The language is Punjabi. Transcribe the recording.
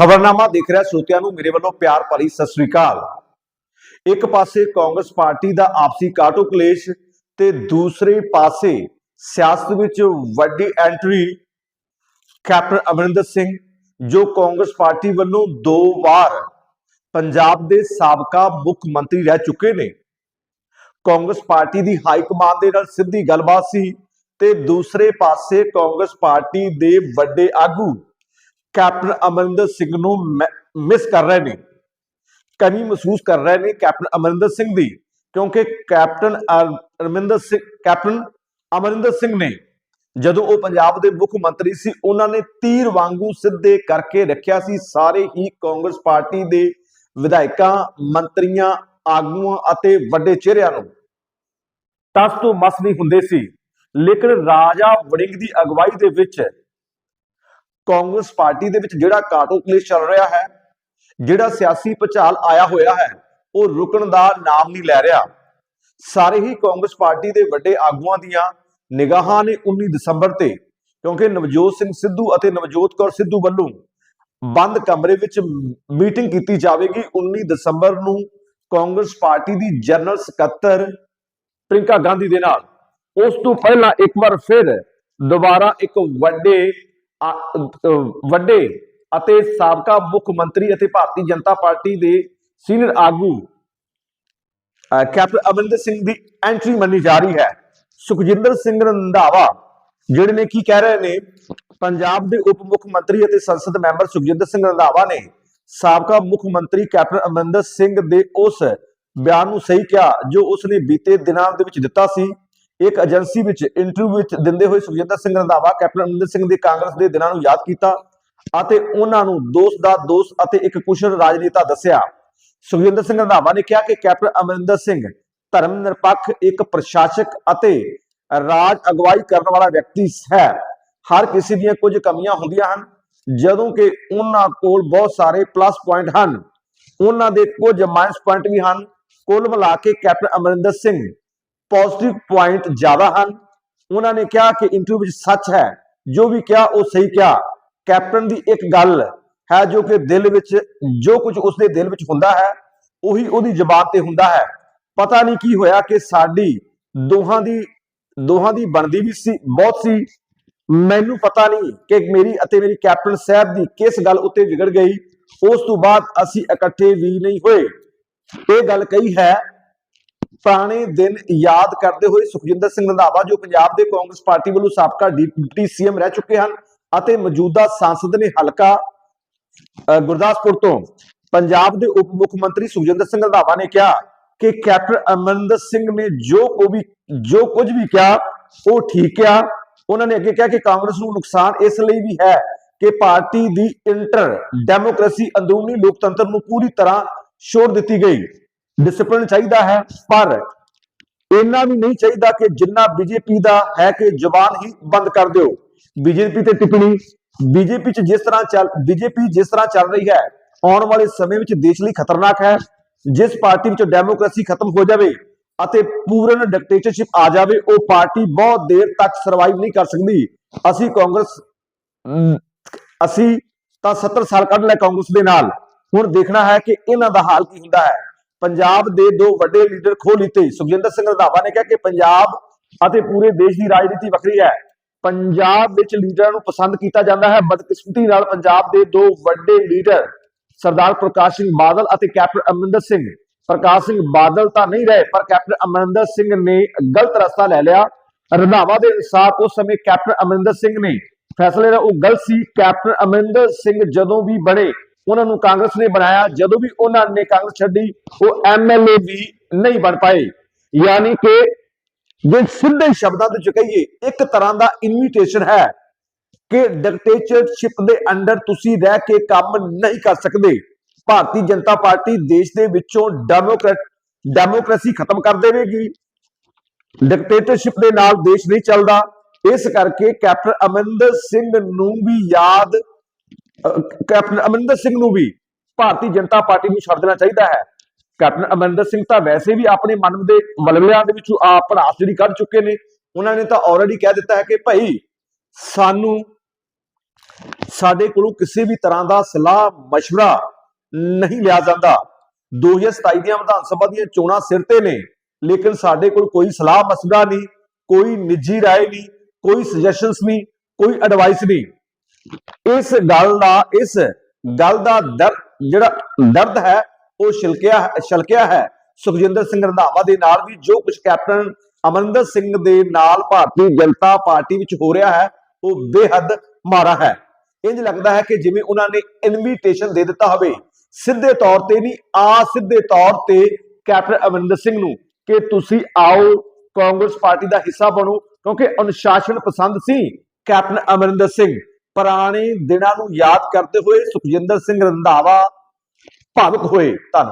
ਖਬਰਨਾਮਾ ਦੇਖ ਰਿਹਾ ਸਰੋਤਿਆਂ ਨੂੰ ਮੇਰੇ ਵੱਲੋਂ ਪਿਆਰ ਭਰੀ ਸਤਿ ਸ੍ਰੀ ਅਕਾਲ। ਇੱਕ ਪਾਸੇ ਕਾਂਗਰਸ ਪਾਰਟੀ ਦਾ ਆਪਸੀ ਕਾਟੋ ਕਲੇਸ਼ ਤੇ ਦੂਸਰੇ ਪਾਸੇ ਸਿਆਸਤ ਵਿੱਚ ਵੱਡੀ ਐਂਟਰੀ ਕੈਪਟਨ ਅਮਰਿੰਦਰ ਸਿੰਘ, ਜੋ ਕਾਂਗਰਸ ਪਾਰਟੀ ਵੱਲੋਂ ਦੋ ਵਾਰ ਪੰਜਾਬ ਦੇ ਸਾਬਕਾ ਮੁੱਖ ਮੰਤਰੀ ਰਹਿ ਚੁੱਕੇ ਨੇ। ਕਾਂਗਰਸ ਪਾਰਟੀ ਦੀ ਹਾਈ ਕਮਾਂਡ ਦੇ ਨਾਲ ਸਿੱਧੀ ਗੱਲਬਾਤ ਸੀ ਤੇ ਦੂਸਰੇ ਪਾਸੇ ਕਾਂਗਰਸ ਪਾਰਟੀ ਦੇ ਵੱਡੇ ਆਗੂ ਕੈਪਟਨ ਅਮਰਿੰਦਰ ਸਿੰਘ ਨੂੰ ਮਿਸ ਕਰ ਰਹੇ ਨੇ, ਕਮੀ ਮਹਿਸੂਸ ਕਰ ਰਹੇ ਨੇ ਕੈਪਟਨ ਅਮਰਿੰਦਰ ਸਿੰਘ ਦੀ, ਕਿਉਂਕਿ ਕੈਪਟਨ ਅਮਰਿੰਦਰ ਸਿੰਘ, ਕੈਪਟਨ ਅਮਰਿੰਦਰ ਸਿੰਘ ਨੇ ਜਦੋਂ ਉਹ ਪੰਜਾਬ ਦੇ ਮੁੱਖ ਮੰਤਰੀ ਸੀ, ਉਹਨਾਂ ਨੇ ਤੀਰ ਵਾਂਗੂ ਸਿੱਧੇ ਕਰਕੇ ਰੱਖਿਆ ਸੀ, ਸਾਰੇ ਹੀ ਕਾਂਗਰਸ ਪਾਰਟੀ ਦੇ ਵਿਧਾਇਕਾਂ, ਮੰਤਰੀਆਂ, ਆਗੂਆਂ ਅਤੇ ਵੱਡੇ ਚਿਹਰਿਆਂ ਨੂੰ। ਤਸ ਤੋਂ ਮਸ ਨਹੀਂ ਹੁੰਦੇ ਸੀ, ਲੇਕਿਨ ਰਾਜਾ ਵੜਿੰਗ ਦੀ ਅਗਵਾਈ ਦੇ ਵਿੱਚ ਕਾਂਗਰਸ ਪਾਰਟੀ ਦੇ ਵਿੱਚ ਜਿਹੜਾ ਕਾਟੋ ਕਲੇਸ਼ ਚੱਲ ਰਿਹਾ ਹੈ, ਜਿਹੜਾ ਸਿਆਸੀ ਭਚਾਲ ਆਇਆ ਹੋਇਆ ਹੈ, ਉਹ ਰੁਕਣ ਦਾ ਨਾਮ ਨਹੀਂ ਲੈ ਰਿਹਾ। ਸਾਰੇ ਹੀ ਕਾਂਗਰਸ ਪਾਰਟੀ ਦੇ ਵੱਡੇ ਆਗੂਆਂ ਦੀਆਂ ਨਿਗਾਹਾਂ ਨੇ 19 ਦਸੰਬਰ ਤੇ, ਕਿਉਂਕਿ ਨਵਜੋਤ ਸਿੰਘ ਸਿੱਧੂ ਅਤੇ ਨਵਜੋਤ ਕੌਰ ਸਿੱਧੂ ਵੱਲੋਂ ਬੰਦ ਕਮਰੇ ਵਿੱਚ ਮੀਟਿੰਗ ਕੀਤੀ ਜਾਵੇਗੀ। 19 ਦਸੰਬਰ ਨੂੰ ਕਾਂਗਰਸ ਪਾਰਟੀ ਦੀ ਜਨਰਲ ਸਕੱਤਰ ਪ੍ਰਿੰਕਾ ਗਾਂਧੀ ਦੇ ਨਾਲ। ਉਸ ਤੋਂ ਪਹਿਲਾਂ ਇੱਕ ਵਾਰ ਫਿਰ ਦੁਬਾਰਾ ਇੱਕ ਵੱਡੇ ਵੱਡੇ ਅਤੇ ਸਾਬਕਾ ਮੁੱਖ ਮੰਤਰੀ ਅਤੇ ਭਾਰਤੀ ਜਨਤਾ ਪਾਰਟੀ ਦੇ ਸੀਨੀਅਰ ਆਗੂ ਕੈਪਟਨ ਅਮਰਿੰਦਰ ਸਿੰਘ ਦੀ ਐਂਟਰੀ ਮੰਨੀ ਜਾ ਰਹੀ ਹੈ। ਸੁਖਜਿੰਦਰ ਸਿੰਘ ਰੰਧਾਵਾ, ਜਿਹੜੇ ਨੇ ਕੀ ਕਹਿ ਰਹੇ ਨੇ, ਪੰਜਾਬ ਦੇ ਉਪ ਮੁੱਖ ਮੰਤਰੀ ਅਤੇ ਸੰਸਦ ਮੈਂਬਰ ਸੁਖਜਿੰਦਰ ਸਿੰਘ ਰੰਧਾਵਾ ਨੇ ਸਾਬਕਾ ਮੁੱਖ ਮੰਤਰੀ ਕੈਪਟਨ ਅਮਰਿੰਦਰ ਸਿੰਘ ਦੇ ਉਸ ਬਿਆਨ ਨੂੰ ਸਹੀ ਕਿਹਾ, ਜੋ ਉਸਨੇ ਬੀਤੇ ਦਿਨਾਂ ਦੇ ਵਿੱਚ ਦਿੱਤਾ ਸੀ। ਇੱਕ ਏਜੰਸੀ ਵਿੱਚ ਇੰਟਰਵਿਊ ਵਿੱਚ ਦਿੰਦੇ ਹੋਏ ਸੁਖਜਿੰਦਰ ਸਿੰਘ ਰੰਧਾਵਾ, ਕੈਪਟਨ ਅਮਰਿੰਦਰ ਸਿੰਘ ਦੇ ਕਾਂਗਰਸ ਦੇ ਦਿਨਾਂ ਨੂੰ ਯਾਦ ਕੀਤਾ ਅਤੇ ਉਹਨਾਂ ਨੂੰ ਦੋਸਤ ਦਾ ਦੋਸਤ ਅਤੇ ਇੱਕ ਕੁਸ਼ਲ ਰਾਜਨੇਤਾ ਦੱਸਿਆ। ਸੁਖਜਿੰਦਰ ਸਿੰਘ ਰੰਧਾਵਾ ਨੇ ਕਿਹਾ ਕਿ ਕੈਪਟਨ ਅਮਰਿੰਦਰ ਸਿੰਘ ਧਰਮ ਨਿਰਪੱਖ, ਇੱਕ ਪ੍ਰਸ਼ਾਸਕ ਅਤੇ ਰਾਜ ਅਗਵਾਈ ਕਰਨ ਵਾਲਾ ਵਿਅਕਤੀ ਹੈ। ਹਰ ਕਿਸੇ ਦੀਆਂ ਕੁਝ ਕਮੀਆਂ ਹੁੰਦੀਆਂ ਹਨ, ਜਦੋਂ ਕਿ ਉਹਨਾਂ ਕੋਲ ਬਹੁਤ ਸਾਰੇ ਪਲੱਸ ਪੁਆਇੰਟ ਹਨ। ਉਹਨਾਂ ਦੇ ਕੁਝ ਮਾਈਨਸ ਪੁਆਇੰਟ ਵੀ ਹਨ। ਕੁੱਲ ਮਿਲਾ ਕੇ captain Amarinder Singh positive point ਜ਼ਿਆਦਾ ਹਨ। ਉਹਨਾਂ ਨੇ ਕਿਹਾ ਕਿ ਇੰਟਰਵਿਊ ਵਿੱਚ ਸੱਚ ਹੈ। ਜੋ ਵੀ ਕਿਹਾ, ਉਹ ਸਹੀ ਕਿਹਾ। ਕੈਪਟਨ ਦੀ ਇੱਕ ਗੱਲ ਹੈ ਜੋ ਕਿ ਦਿਲ ਵਿੱਚ, ਜੋ ਕੁਝ ਉਸਦੇ ਦਿਲ ਵਿੱਚ ਹੁੰਦਾ ਹੈ, ਉਹੀ ਉਹਦੀ ਜ਼ਬਾਨ ਤੇ ਹੁੰਦਾ ਹੈ। ਪਤਾ ਨਹੀਂ ਕੀ ਹੋਇਆ ਕਿ ਸਾਡੀ ਦੋਹਾਂ ਦੀ ਦੋਹਾਂ ਦੀ ਬਣਦੀ ਵੀ ਸੀ ਬਹੁਤ ਸੀ। ਮੈਨੂੰ ਪਤਾ ਨਹੀਂ ਕਿ ਮੇਰੀ ਅਤੇ ਮੇਰੀ ਕੈਪਟਨ ਸਾਹਿਬ ਦੀ ਕਿਸ ਗੱਲ ਉੱਤੇ ਵਿਗੜ ਗਈ। ਉਸ ਤੋਂ ਬਾਅਦ ਅਸੀਂ ਇਕੱਠੇ ਵੀ ਨਹੀਂ ਹੋਏ। ਇਹ ਗੱਲ ਕਹੀ ਹੈ ਪੁਰਾਣੇ ਦਿਨ ਯਾਦ ਕਰਦੇ ਹੋਏ ਸੁਖਜਿੰਦਰ ਸਿੰਘ ਰੰਧਾਵਾ, ਜੋ ਪੰਜਾਬ ਦੇ ਕਾਂਗਰਸ ਪਾਰਟੀ ਵੱਲੋਂ ਸਾਬਕਾ ਡਿਪਟੀ ਸੀਐਮ ਰਹਿ ਚੁੱਕੇ ਹਨ ਅਤੇ ਮੌਜੂਦਾ ਸੰਸਦ ਨੇ ਹਲਕਾ ਗੁਰਦਾਸਪੁਰ ਤੋਂ ਪੰਜਾਬ ਦੇ ਉਪ ਮੁੱਖ ਮੰਤਰੀ ਸੁਖਜਿੰਦਰ ਸਿੰਘ ਰੰਧਾਵਾ ਨੇ ਕਿਹਾ ਕਿ ਕੈਪਟਨ ਅਮਰਿੰਦਰ ਸਿੰਘ ਨੇ ਜੋ ਕੋ ਵੀ, ਜੋ ਕੁਝ ਵੀ ਕਿਹਾ, ਉਹ ਠੀਕ ਕਿਹਾ। ਉਹਨਾਂ ਨੇ ਅੱਗੇ ਕਿਹਾ ਕਿ ਕਾਂਗਰਸ ਨੂੰ ਨੁਕਸਾਨ ਇਸ ਲਈ ਵੀ ਹੈ ਕਿ ਪਾਰਟੀ ਦੀ ਇੰਟਰ ਡੈਮੋਕ੍ਰੇਸੀ ਅੰਦਰੂਨੀ ਲੋਕਤੰਤਰ ਨੂੰ ਪੂਰੀ ਤਰ੍ਹਾਂ ਛੋੜ ਦਿੱਤੀ ਗਈ। ਡਿਸਪਲਿਨ ਚਾਹੀਦਾ ਹੈ, ਪਰ ਇੰਨਾ ਵੀ ਨਹੀਂ ਚਾਹੀਦਾ ਕਿ ਜਿੰਨਾ ਬੀਜੇਪੀ ਦਾ ਹੈ ਕਿ ਜ਼ੁਬਾਨ ਹੀ ਬੰਦ ਕਰ ਦਿਓ। ਬੀਜੇਪੀ ਤੇ ਟਿੱਪਣੀ ਬੀਜੇਪੀ ਚ ਜਿਸ ਤਰ੍ਹਾਂ ਚੱਲ ਬੀਜੇਪੀ ਜਿਸ ਤਰ੍ਹਾਂ ਚੱਲ ਰਹੀ ਹੈ, ਆਉਣ ਵਾਲੇ ਸਮੇਂ ਵਿੱਚ ਦੇਸ਼ ਲਈ ਖਤਰਨਾਕ ਹੈ। ਜਿਸ ਪਾਰਟੀ ਵਿੱਚ ਡੈਮੋਕ੍ਰੇਸੀ ਖਤਮ ਹੋ ਜਾਵੇ ਅਤੇ ਪੂਰਨ ਡਿਕਟੇਟਰਸ਼ਿਪ ਆ ਜਾਵੇ, ਉਹ ਪਾਰਟੀ ਬਹੁਤ ਦੇਰ ਤੱਕ ਸਰਵਾਈਵ ਨਹੀਂ ਕਰ ਸਕਦੀ। ਅਸੀਂ ਕਾਂਗਰਸ ਅਸੀਂ ਤਾਂ 70 ਸਾਲ ਕੱਢ ਲਏ ਕਾਂਗਰਸ ਦੇ ਨਾਲ। ਹੁਣ ਦੇਖਣਾ ਹੈ ਕਿ ਇਹਨਾਂ ਦਾ ਹਾਲ ਕੀ ਹੁੰਦਾ ਹੈ। ਪੰਜਾਬ ਦੇ ਦੋ ਵੱਡੇ ਲੀਡਰ ਖੋ ਲਿੱਤੇ। ਸੁਖਜਿੰਦਰ ਸਿੰਘ ਰੰਧਾਵਾ ਨੇ ਕਿਹਾ ਕਿ ਪੰਜਾਬ ਅਤੇ ਪੂਰੇ ਦੇਸ਼ ਦੀ ਰਾਜਨੀਤੀ ਵੱਖਰੀ ਹੈ। ਪੰਜਾਬ ਵਿੱਚ ਲੀਡਰਾਂ ਨੂੰ ਪਸੰਦ ਕੀਤਾ ਜਾਂਦਾ ਹੈ। ਬਦਕਿਸਮਤੀ ਨਾਲ ਪੰਜਾਬ ਦੇ ਦੋ ਵੱਡੇ ਲੀਡਰ ਸਰਦਾਰ ਪ੍ਰਕਾਸ਼ ਸਿੰਘ ਬਾਦਲ ਅਤੇ ਕੈਪਟਨ ਅਮਰਿੰਦਰ ਸਿੰਘ। ਪ੍ਰਕਾਸ਼ ਸਿੰਘ ਬਾਦਲ ਤਾਂ ਨਹੀਂ ਰਹੇ, ਪਰ ਕੈਪਟਨ ਅਮਰਿੰਦਰ ਸਿੰਘ ਨੇ ਗਲਤ ਰਸਤਾ ਲੈ ਲਿਆ। ਰੰਧਾਵਾ ਦੇ ਅਨੁਸਾਰ ਉਸ ਸਮੇਂ ਕੈਪਟਨ ਅਮਰਿੰਦਰ ਸਿੰਘ ਨੇ ਫੈਸਲੇ ਦਾ ਉਹ ਗਲਤ ਸੀ। ਕੈਪਟਨ ਅਮਰਿੰਦਰ ਸਿੰਘ ਜਦੋਂ ਵੀ ਬਣੇ ਉਹਨਾਂ ਨੂੰ ਕਾਂਗਰਸ ਨੇ ਬਣਾਇਆ, ਜਦੋਂ ਵੀ ਉਹਨਾਂ ਨੇ ਕਾਂਗਰਸ ਛੱਡੀ, ਉਹ ਐਮਐਲਏ ਵੀ ਨਹੀਂ ਬਣ ਪਾਏ। ਯਾਨੀ ਕਿ ਜੇ ਸਿੱਧੇ ਸ਼ਬਦਾਂ ਵਿੱਚ ਕਹੀਏ, ਇੱਕ ਤਰ੍ਹਾਂ ਦਾ ਇਨਵੀਟੇਸ਼ਨ ਹੈ ਕਿ ਡਿਕਟੇਟਰਸ਼ਿਪ ਦੇ ਅੰਡਰ ਤੁਸੀਂ ਰਹਿ ਕੇ ਕੰਮ ਨਹੀਂ ਕਰ ਸਕਦੇ। ਭਾਰਤੀ ਜਨਤਾ ਪਾਰਟੀ ਦੇਸ਼ ਦੇ ਵਿੱਚੋਂ ਡੈਮੋਕ੍ਰੇਟ ਡੈਮੋਕ੍ਰੇਸੀ ਖਤਮ ਕਰ ਦੇਵੇਗੀ। ਡਿਕਟੇਟਰਸ਼ਿਪ ਦੇ ਨਾਲ ਦੇਸ਼ ਨਹੀਂ ਚੱਲਦਾ। ਇਸ ਕਰਕੇ ਕੈਪਟਨ ਅਮਰਿੰਦਰ ਸਿੰਘ ਨੂੰ ਵੀ ਯਾਦ ਕੈਪਟਨ ਅਮਰਿੰਦਰ ਸਿੰਘ ਨੂੰ ਵੀ ਭਾਰਤੀ ਜਨਤਾ ਪਾਰਟੀ ਨੂੰ ਛੱਡ ਦੇਣਾ ਚਾਹੀਦਾ ਹੈ ਕੈਪਟਨ ਅਮਰਿੰਦਰ ਸਿੰਘ ਤਾਂ ਵੈਸੇ ਵੀ ਆਪਣੇ ਮਨ ਦੇ ਮਲਬਲਿਆਂ ਦੇ ਵਿੱਚੋਂ ਆ ਭੜਾਸ ਜਿਹੜੀ ਕੱਢ ਚੁੱਕੇ ਨੇ ਉਹਨਾਂ ਨੇ ਤਾਂ ਆਲਰੇਡੀ ਕਹਿ ਦਿੱਤਾ ਹੈ ਕਿ ਭਾਈ ਸਾਨੂੰ ਸਾਡੇ ਕੋਲੋਂ ਕਿਸੇ ਵੀ ਤਰ੍ਹਾਂ ਦਾ ਸਲਾਹ مشورہ ਨਹੀਂ ਲਿਆ ਜਾਂਦਾ 2027 ਦੀਆਂ ਵਿਧਾਨ ਸਭਾ ਦੀਆਂ ਚੋਣਾਂ ਸਿਰ ਤੇ ਨੇ ਲੇਕਿਨ ਸਾਡੇ ਕੋਲ ਕੋਈ ਸਲਾਹ مشورہ ਨਹੀਂ ਕੋਈ ਨਿੱਜੀ رائے ਨਹੀਂ ਕੋਈ ਸੁਜੈਸ਼ਨਸ ਨਹੀਂ ਕੋਈ ਐਡਵਾਈਸ ਨਹੀਂ ਇਸ ਗੱਲ ਦਾ, ਇਸ ਗੱਲ ਦਾ ਦਰ ਜਿਹੜਾ ਦਰਦ ਹੈ, ਉਹ ਛਿਲਕਿਆ, ਛਲਕਿਆ ਹੈ। ਸੁਖਜਿੰਦਰ ਸਿੰਘ ਰੰਧਾਵਾ ਦੇ ਨਾਲ ਵੀ ਜੋ ਕੁਝ ਕੈਪਟਨ ਅਮਰਿੰਦਰ ਸਿੰਘ ਦੇ ਨਾਲ ਭਾਰਤੀ ਜਨਤਾ ਪਾਰਟੀ ਵਿੱਚ ਹੋ ਰਿਹਾ ਹੈ, ਉਹ ਬੇਹੱਦ ਮਾਰਾ ਹੈ। ਇੰਜ ਲੱਗਦਾ ਹੈ ਕਿ ਜਿਵੇਂ ਉਹਨਾਂ ਨੇ ਇਨਵੀਟੇਸ਼ਨ ਦੇ ਦਿੱਤਾ ਹੋਵੇ, ਸਿੱਧੇ ਤੌਰ ਤੇ ਨਹੀਂ ਆ ਸਿੱਧੇ ਤੌਰ ਤੇ ਕੈਪਟਨ ਅਮਰਿੰਦਰ ਸਿੰਘ ਨੂੰ ਕਿ ਤੁਸੀਂ ਆਓ, ਕਾਂਗਰਸ ਪਾਰਟੀ ਦਾ ਹਿੱਸਾ ਬਣੋ, ਕਿਉਂਕਿ ਅਨੁਸ਼ਾਸਨ ਪਸੰਦ ਸੀ ਕੈਪਟਨ ਅਮਰਿੰਦਰ ਸਿੰਘ। ਪੁਰਾਣੇ ਦਿਨਾਂ ਨੂੰ ਯਾਦ ਕਰਦੇ ਹੋਏ ਸੁਖਜਿੰਦਰ ਸਿੰਘ ਰੰਧਾਵਾ ਭਾਵੁਕ ਹੋਏ। ਧੰਨਵਾਦ।